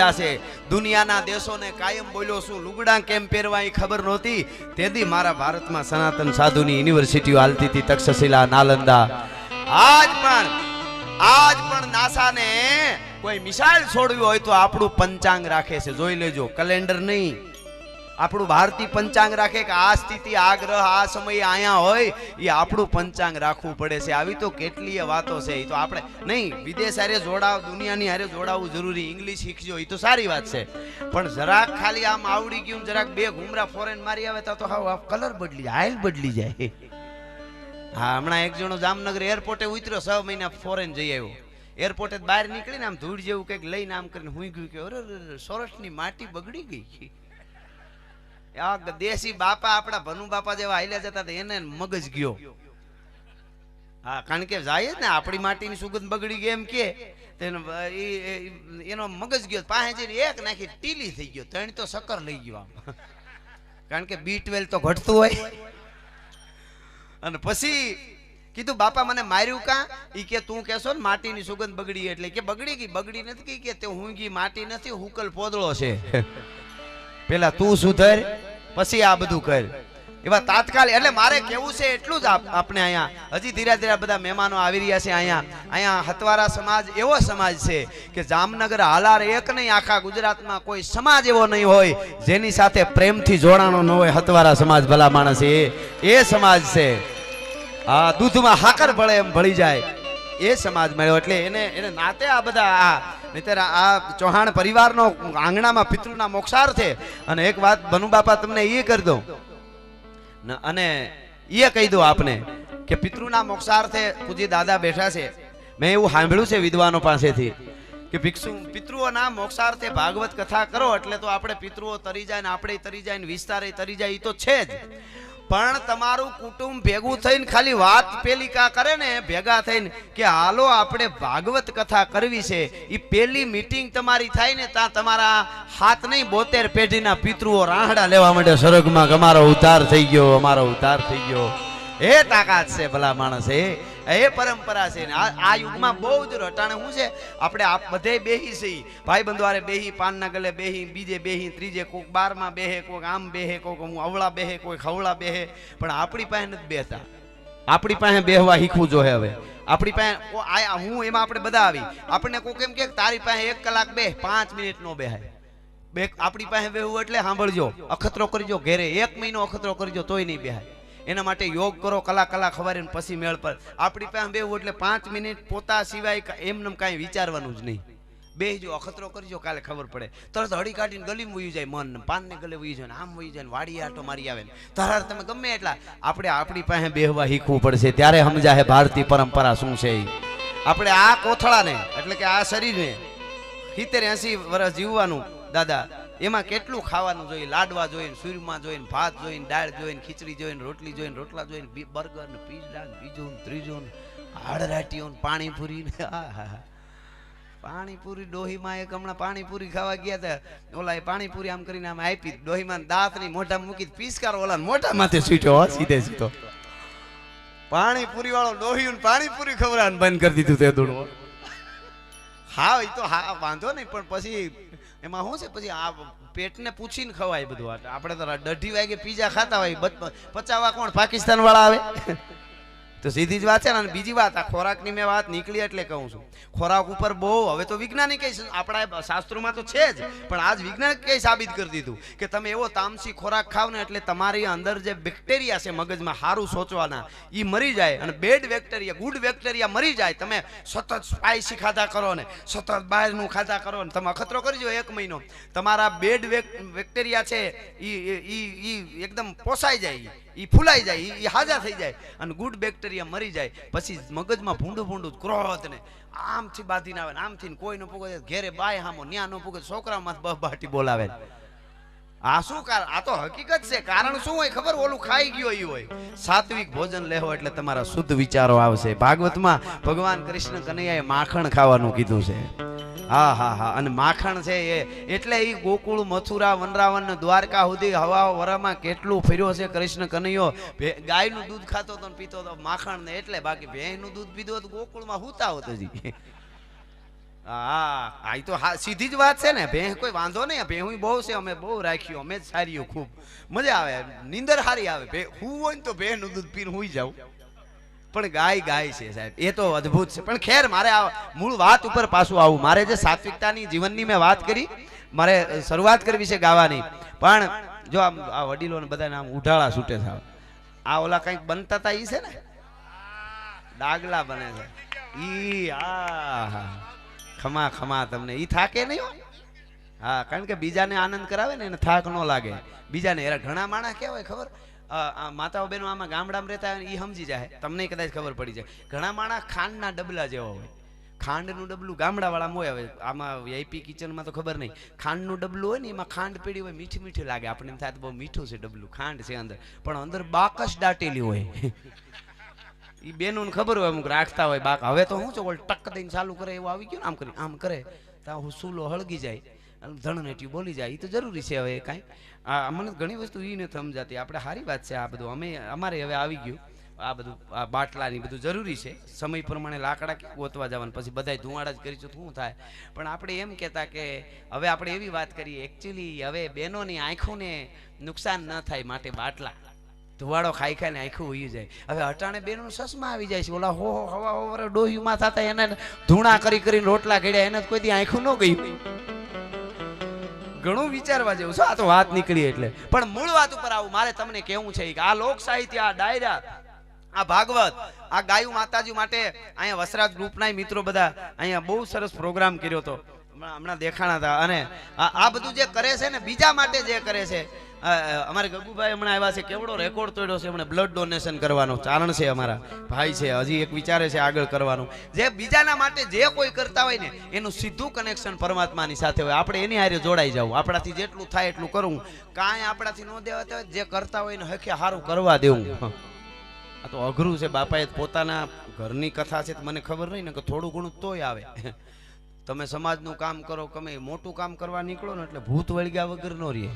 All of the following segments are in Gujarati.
લીધા છે. દુનિયાના દેશોને કાયમ બોલ્યો છું, લુગડા કેમ પહેરવા એ ખબર નહોતી. તેથી મારા ભારતમાં સનાતન સાધુની યુનિવર્સિટીઓ હાલતી હતી, તક્ષશિલા, નાલંદા. આજ પણ આજ પણ નાસાને કોઈ મિસાઇલ છોડવી હોય તો આપણું પંચાંગ રાખે છે. જોઈ લેજો, કેલેન્ડર નહીં. આપણું ભારતીય પંચાંગ રાખે કે આ સ્થિતિ, આ ગ્રહ, આ સમયે અહીંયા હોય, એ આપણું પંચાંગ રાખવું પડે છે. આવી તો કેટલીય વાતો છે. એ તો આપણે નહીં, વિદેશ હારે જોડાવ, દુનિયાની હારે જોડાવવું જરૂરી. ઇંગ્લિશ શીખજો એ તો સારી વાત છે. પણ જરાક ખાલી આમ આવડી ગયું જરાક બે ઘુમરા ફોરેન મારી આવે તો હાવ કલર બદલી જાય હાઈલ બદલી જાય. હા, હમણાં એક જણો જામનગર એરપોર્ટે ઉતર્યો, છ મહિના ફોરેન જઈ આવ્યો. એરપોર્ટે બહાર નીકળીને આમ ધૂળ જેવું કંઈક લઈને આમ કરીને હું ગયું કે અરે, સોરઠની માટી બગડી ગઈ. આ દેશી બાપા આપણા ભનુ બાપા જેવા હાલ્યા જતા એને મગજ ગયો. હા, કારણ કે જાય ને, આપણી માટીની સુગંધ બગડી ગઈ એમ કે. એનો મગજ ગયો, પાસે જઈને એક નાખી ટીલી થઈ ગયો ત્રણ તો શક્કર લઈ ગયો આમ. કારણ કે બી ટ્વેલ્વ તો ઘટતું હોય. અને પછી કીધું, બાપા, મને માર્યું કા? ઈ કે, તું કેશો ને, માટીની સુગંધ બગડી એટલે. કે, બગડી ગઈ, બગડી નથી કે, તે હુંગી માટી નથી, હુકલ પોદળો છે. પેલા, તું સુધર. પછી આ બધું કર. એવા તાત્કાલિક એટલે મારે કેવું છે એટલું જ આપણે અહીંયા હજી ધીરે ધીરે બધા મહેમાનો આવી રહ્યા છે અહીંયા. અહીંયા હતવારા સમાજ એવો સમાજ છે કે જામનગર હાલાર એક નહીં, આખા ગુજરાતમાં કોઈ સમાજ એવો નહીં હોય જેની સાથે પ્રેમથી જોડાણો ન હોય. હતવારા સમાજ ભલા માણસ એ એ સમાજ છે. આ દૂધમાં હાકર ભળે એમ ભળી જાય. એ સમાજ મળ્યો એટલે એને એને નાતે આ બધા આ નહીંતર આ ચૌહાણ પરિવારનો આંગણામાં પિતૃના મોક્ષાર અને એક વાત બનુ બાપા, તમને એ કરી દઉં. અને એ કહી દઉં આપને કે પિતૃના મોક્ષાર્થે પૂજી દાદા બેઠા છે. મેં એવું સાંભળ્યું છે વિદ્વાનો પાસેથી કે ભિક્ષુ, પિતૃઓના મોક્ષાર્થે ભાગવત કથા કરો એટલે તો આપણે પિતૃઓ તરી જાય ને આપણે તરી જાય ને વિસ્તારે તરી જાય એ તો છે જ. પણ તમારું કુટુંબ ભેગું થઈને ખાલી વાત પેલી કા કરે ને, ભેગા થઈને કે હાલો આપણે ભાગવત કથા કરવી છે એ પેલી મીટિંગ તમારી થાય ને ત્યાં તમારા હાથ નહીં, બોતેર પેઢીના પિતૃઓ રાહડા લેવા માંડે, સ્વર્ગમાં અમારો ઉતાર થઈ ગયો, અમારો ઉતાર થઈ ગયો. એ તાકાત છે ભલા માણસ. એ એ પરંપરા છે આ આ યુગમાં બહુ જ રટાણે શું છે. આપણે આપ બધે બેહી છે ભાઈ બંધવારે બેહી, પાનના ગલે બેહી, બીજે બેહી, ત્રીજે કોક બારમાં બેહે, કોક આમ બેહે, કોક હું અવળા બેહે કોઈ ખવળા બેહે. પણ આપણી પાસે નથી બેહતા. આપણી પાસે બેહવા શીખવું જોઈએ હવે. આપણી પાસે આયા હું એમાં આપણે બધા આવી. આપણને કોક એમ કે તારી પાસે એક કલાક બે પાંચ મિનિટ નો બેહાય. બે આપણી પાસે બેહવું એટલે સાંભળજો. અખતરો કરજો ઘેરે. એક મહિનો અખતરો કરજો, તોય નહીં બેહાય. એના માટે યોગ કરો, કલાક કલાક ખવારે પછી મેળ પર. આપણી પાસે બેહવું એટલે પાંચ મિનિટ પોતા સિવાય એમને કાંઈ વિચારવાનું જ નહીં. બેહજો, અખતરો કરજો, કાલે ખબર પડે. તરત હળી કાઢીને ગલીમાં વયું જાય મન પાનને ગલે વયું જાય આમ વયું જાય વાડી આટો મારી આવે ને. તારા તમે ગમે એટલા, આપણે આપણી પાસે બેહવા શીખવું પડશે. ત્યારે સમજાય ભારતીય પરંપરા શું છે આપણે આ કોથળાને, એટલે કે આ શરીરને, સિત્તેર એસી વર્ષ જીવવાનું, દાદા એમાં કેટલું ખાવાનું જોઈએ? લાડવા જોઈને સૂરમાં જોઈને ભાત જોઈને દાળ જોઈને ખીચડી જોઈને રોટલી જોઈને રોટલા જોઈને બર્ગર ને પીઝા ને બીજું ને ત્રીજું ને હાડરાટીઓ ને પાણીપુરી ને પાણીપુરી ડોહીમાં એક હમણાં પાણીપુરી ખાવા ગયા હતા ઓલા એ પાણીપુરી આમ કરીને આમ આપી ડોહીમાં દાંતની મોઢા મૂકી પીસકાર ઓલા મોઢા માથે છૂટ્યો સીધે સીધો. પાણીપુરી વાળો ડોહી પાણીપુરી ખવડાવવાનું બંધ કરી દીધું તે દોડવો હા, એ તો હા, વાંધો નહીં, પણ પછી એમાં શું છે? પછી આ પેટને પૂછીને ખવાય બધું. આપણે તો દઢી વાગે પીઝા ખાતા હોય પચાવવા પચાવા કોણ? પાકિસ્તાન વાળા આવે? તો સીધી જ વાત છે ને બીજી વાત, આ ખોરાકની મેં વાત નીકળી એટલે કહું છું. ખોરાક ઉપર બહુ, હવે તો વૈજ્ઞાનિક આપણા શાસ્ત્રોમાં તો છે જ, પણ આજ વિજ્ઞાનિક કઈ સાબિત કરી દીધું કે તમે એવો તામસી ખોરાક ખાવ ને એટલે તમારી અંદર જે બેક્ટેરિયા છે મગજમાં સારું સોચવાના એ મરી જાય અને બેડ બેક્ટેરિયા ગુડ બેક્ટેરિયા મરી જાય. તમે સતત સ્પાઇસી ખાધા કરો ને, સતત બહારનું ખાધા કરો ને, તમે અખતરો કરજો એક મહિનો. તમારા બેડ બેક્ટેરિયા છે એ એકદમ પોસાઈ જાય એ ફૂલાઈ જાય એ હાજા થઈ જાય. અને ગુડ બેક્ટેરિયા મરી જાય, પછી મગજમાં ભૂંડું ભૂંડું ક્રોધ ને આમથી બાંધીને આવે આમથી કોઈ ન પૂગે ઘેરે બાય હામો, ન્યા ન પૂગે છોકરામાં બાટી બોલાવે આ શું કારણ આ તો હકીકત છે, કારણ શું હોય ખબર? ઓલું ખાઈ ગયો એ હોય. સાત્વિક ભોજન લેવો એટલે તમારા શુદ્ધ વિચારો આવશે. ભાગવતમાં ભગવાન કૃષ્ણ કનૈયાએ માખણ ખાવાનું કીધું છે. હા હા હા. અને માખણ છે એ. એટલે એ ગોકુળ, મથુરા વનરાવન દ્વારકા સુધી હવા વરામાં કેટલું ફર્યો છે કૃષ્ણ કનૈયો. ગાયનું દૂધ ખાતો હતો પીતો હતો. માખણ ને એટલે બાકી ભેંસનું દૂધ પીધું હતું, ગોકુળમાં હુતા હોત હજી. હા આ તો સીધી જ વાત છે ને. ભેહ કોઈ વાંધો નહીં. ભેહું બહુ છે, અમે બહુ રાખ્યું. અમે જ સારી ખૂબ. મજા આવે. નીંદર સારી આવે. હું હોય ને તો ભેહનું દૂધ પીને હુઈ જાઉં. પણ ગાય ગાય છે સાહેબ. એ તો અદ્ભુત છે. પણ ખેર, મારે આ મૂળ વાત ઉપર પાછું આવું. મારે જે સાત્વિકતાની જીવનની મેં વાત કરી, મારે શરૂઆત કરવી છે ગાવાની. પણ જો આમ આ વડીલોને બધાને આમ ઉઢાળા છૂટે થાવ આ ઓલા કંઈક બનતા હતા ઈ છે ને? ડાગલા બને છે. ઈ, આ ખમા ખમા તમને. ઈ થાકે નહીં હો. કારણ કે બીજાને આનંદ કરાવે ને, એને થાક ન લાગે. બીજાને, એરા ઘણા માણસ કેવાય ખબર? માતાઓ બહેનો આમાં ગામડામાં રહેતા હોય એ સમજી જાય. તમને કદાચ ખબર પડી જાય. ઘણા માણસ ખાંડના ડબલા જેવા હોય. ખાંડનું ડબલું ગામડાવાળામાં હોય. હવે આમાં વીઆઈપી કિચનમાં તો ખબર નહીં. ખાંડનું ડબલું હોય ને એમાં ખાંડ પીડી હોય, મીઠી મીઠી લાગે. આપણે એમ થાય તો બહુ મીઠું છે ડબલું. ખાંડ છે અંદર. પણ અંદર બાકસ દાટેલી હોય. એ બેનોને ખબર હોય, અમુક રાખતા હોય બાક. હવે તો શું છે, ઓલ ટક દઈને ચાલુ કરે, એવું આવી ગયું આમ કરી આમ કરે. તો હું સૂલો હળગી જાય. અને ધણનેટી બોલી જાય એ તો જરૂરી છે હવે કાંઈ. આ મને ઘણી વસ્તુ એ નથી સમજાતી. આપણે સારી વાત છે આ બધું. અમે, અમારે હવે આવી ગયું. આ બધું, આ બાટલાની બધું જરૂરી છે. સમય પ્રમાણે લાકડા ક્યાં ગોતવા જવાનું? પછી બધાય ધુવાડા જ કરીશું શું થાય? પણ આપણે એમ કહેતા કે હવે આપણે એવી વાત કરીએ એકચ્યુઅલી હવે બહેનોની આંખોને નુકસાન ન થાય માટે બાટલા. ધુવાડો ખાઈ ખાઈને આંખું ઉઈ જાય. હવે અટાણે બેનો સસમાં આવી જાય છે. ઓલા હો હવા હો ડોહીમાં થતા એને ધૂણા કરી કરીને રોટલા ઘડ્યા. એને કોઈ દી આંખું ન ગયું. ઘણું વિચારવા જેવું છે. આ તો વાત નીકળી એટલે. પણ મૂળ વાત ઉપર આવું, મારે તમને કેવું છે કે આ લોક સાહિત્ય, આ ડાયરા, આ ભાગવત, આ ગાયું માતાજી માટે અહીંયા વસરાજ ગ્રુપના મિત્રો બધા અહીંયા બહુ સરસ પ્રોગ્રામ કર્યો હતો. હમણાં દેખાણા હતા અને આ બધું જે કરે છે ને, બીજા માટે જે કરે છે અમારે ગગુભાઈ હમણાં આવ્યા છે, કેવડો રેકોર્ડ તોડ્યો છે હમણાં બ્લડ ડોનેશન કરવાનો. ચારણ છે અમારા ભાઈ છે, હજી એક વિચારે છે આગળ કરવાનું. જે બીજાના માટે જે કોઈ કરતા હોય ને, એનું સીધું કનેક્શન પરમાત્માની સાથે હોય. આપણે એની હારે જોડાઈ જવું આપણાથી જેટલું થાય એટલું કરવું કાંઈ આપણાથી ન દેવાતા હોય, જે કરતા હોય ને હખે સારું કરવા દેવું. આ તો અઘરું છે, બાપાએ પોતાના ઘરની કથા છે મને ખબર નહીં ને કે થોડું ઘણું તોય આવે. તમે સમાજનું કામ કરો તમે મોટું કામ કરવા નીકળો ને એટલે ભૂત વળગ્યા વગર નો રહીએ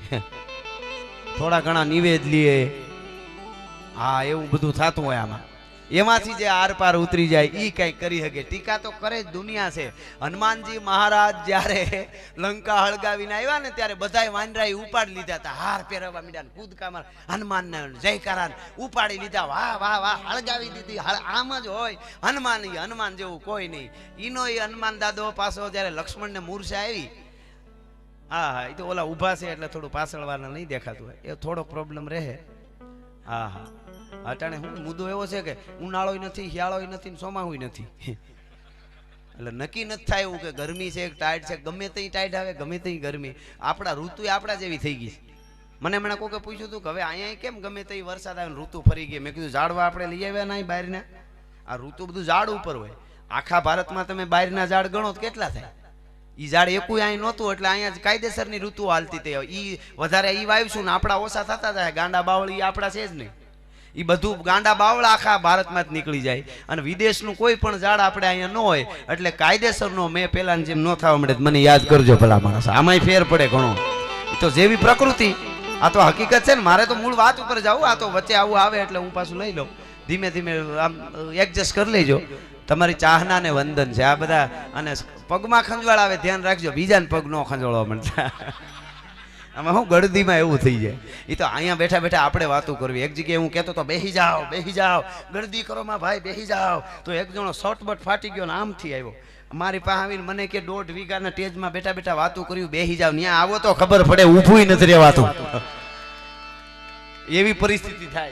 થોડા ઘણા નિવેદ લઈએ હા, એવું બધું થતું હોય આમાં. એમાંથી જે આર પાર ઉતરી જાય એ કઈ કરી શકે ટીકા તો કરે જ દુનિયા છે. હનુમાનજી મહારાજ જ્યારે લંકા હળગાવીને આવ્યા ને ત્યારે બધાય વાંદરાએ ઉપાડી લીધા હતા. હાર પહેરવા મીડા કૂદકા માર હનુમાન ને જયકારા ઉપાડી લીધા. વાહ વાહ વાહ, હળગાવી દીધી. આમ જ હોય. હનુમાન હનુમાન જેવું કોઈ નહીં. ઈનો એ હનુમાન દાદો પાછો જ્યારે લક્ષ્મણને મૂર્છા આવી, હા હા એ તો ઓલા ઊભા છે એટલે થોડું પાછળવાના નહીં દેખાતું હોય. એ થોડો પ્રોબ્લેમ રહે. હા હા. અટાણે હું મુદ્દો એવો છે કે ઉનાળોય નથી, શિયાળોય નથી ને ચોમાસુંય નથી. એટલે નક્કી નથી થાય એવું કે ગરમી છે ટાઈટ છે, ગમે તે ટાઈટ આવે, ગમે તે ગરમી. આપણા ઋતુ આપણા જેવી થઈ ગઈ. મને હમણાં કોકે પૂછ્યું હતું કે હવે અહીંયા કેમ ગમે તે વરસાદ આવે ઋતુ ફરી ગઈ? મેં કીધું, ઝાડવા આપણે લઈ આવ્યા નહીં બહારના. આ ઋતુ બધું ઝાડ ઉપર હોય. આખા ભારતમાં તમે બહારના ઝાડ ગણો તો કેટલા થાય? ઈ ઝાડ એકું અહીં નહોતું, એટલે અહીંયા કાયદેસરની ઋતુ હાલતી તે ઈ વધારે ઈ વાવીશું ને આપણા ઓછા થતા થાય. ગાંડા બાવળી આપણા છે જ નહીં. ઈ બધું ગાંડા બાવળા આખા ભારતમાં જ નીકળી જાય. અને વિદેશનું કોઈ પણ ઝાડ આપણે અહીંયા ન હોય, એટલે કાયદેસરનો મેં પેલા જેમ ન થવા મળે મને યાદ કરજો ભલા માણસ. આમાંય ફેર પડે ઘણો. તો જેવી પ્રકૃતિ. આ તો હકીકત છે ને, મારે તો મૂળ વાત ઉપર જવું, આ તો વચ્ચે આવું આવે એટલે હું પાછું લઈ લઉં. ધીમે ધીમે આમ એડજસ્ટ કરી લેજો. તમારી ચાહના ને વંદન છે, આ બધા અને પગમાં ખંજવાળ આવે, ધ્યાન રાખજો. બીજાને પગ નો ખંજવાળવા મળતા આમાં હું ગળદીમાં એવું થઈ જાય? એ તો અહીંયા બેઠા બેઠા આપણે વાતો કરવી. એક જગ્યાએ હું કહેતો તો બેહી જાઓ બેહી જાઓ. ગળદી કરો માં ભાઈ, બેહી જાઓ. તો એક જણો શોર્ટબટ ફાટી ગયો ને આમથી આવ્યો. મારી પાસે આવીને મને કે, દોઢ વીઘાના ટેજમાં બેઠા બેઠા વાતો કર્યું, બેહી જાઓ. ત્યાં આવો તો ખબર પડે ઊભું નથી રહેવાતું. એવી પરિસ્થિતિ થાય.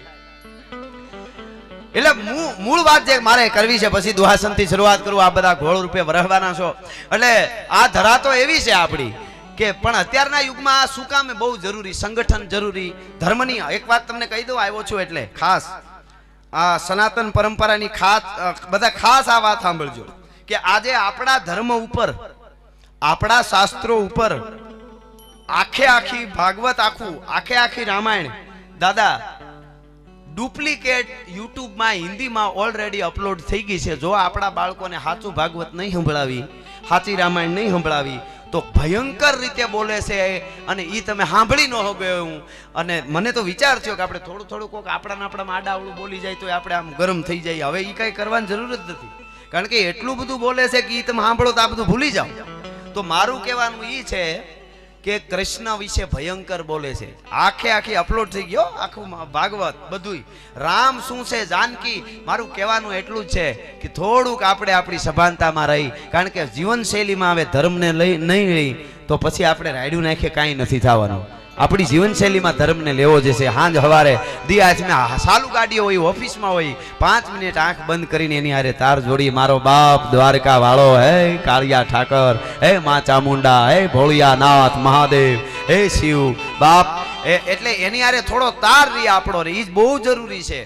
એટલે મૂળ વાત જે મારે કરવી છે, પછી દુહાસનથી શરૂઆત કરું, આ બધા ઘોળ રૂપે વરહવાના છો. એટલે આ ધરા તો એવી છે આપણી. કે પણ અત્યારના યુગમાં આ શું કામ બહુ જરૂરી, સંગઠન જરૂરી, ધર્મની એક વાત તમને કહી દઉં, આવ્યો છું એટલે ખાસ. આ સનાતન પરંપરાની ખાસ બધા ખાસ આ વાત સાંભળજો કે આજે આપણા ધર્મ ઉપર, આપણા શાસ્ત્રો ઉપર આખે આખી ભાગવત આખું, આખે આખી રામાયણ, દાદા, ડુપ્લિકેટ યુટ્યુબમાં, હિન્દીમાં ઓલરેડી અપલોડ થઈ ગઈ છે. જો આપણા બાળકોને સાચું ભાગવત નહીં સંભળાવી, સાચી રામાયણ નહીં સંભળાવી તો ભયંકર રીતે બોલે છે અને એ તમે સાંભળી ન હો હું અને મને તો વિચાર થયો કે આપણે થોડું થોડું કોક આપણાને આપણામાં આડાવડું બોલી જાય તો આપણે આમ ગરમ થઈ જાય. હવે એ કાંઈ કરવાની જરૂર જ નથી. કારણ કે એટલું બધું બોલે છે કે એ તમે સાંભળો તો આ બધું ભૂલી જાઓ. તો મારું કહેવાનું એ છે કે કૃષ્ણ વિશે ભયંકર બોલે છે. આખે આખી અપલોડ થઈ ગયો આખું ભાગવત બધુંય. રામ શું છે જાનકી? મારું કહેવાનું એટલું જ છે કે થોડુંક આપણે આપણી સભાનતામાં રહી. કારણ કે જીવનશૈલીમાં હવે ધર્મને લઈ નહીં રહી, તો પછી આપણે રાયડું નાખીએ, કાંઈ નથી થવાનું. આપણી જીવનશૈલીમાં ધર્મને લેવો જે હાંજ હવારે દી સાલું ગાડીઓ હોય, ઓફિસમાં હોય, પાંચ મિનિટ આંખ બંધ કરીને એની હારે તાર જોડી, મારો બાપ દ્વારકા વાળો, હે કાળિયા ઠાકર, હે મા ચામુંડા હે ભોળિયાનાથ મહાદેવ, હે શિવ, બાપ એટલે એની હારે થોડો તાર રહી આપણો રે એ જ બહુ જરૂરી છે.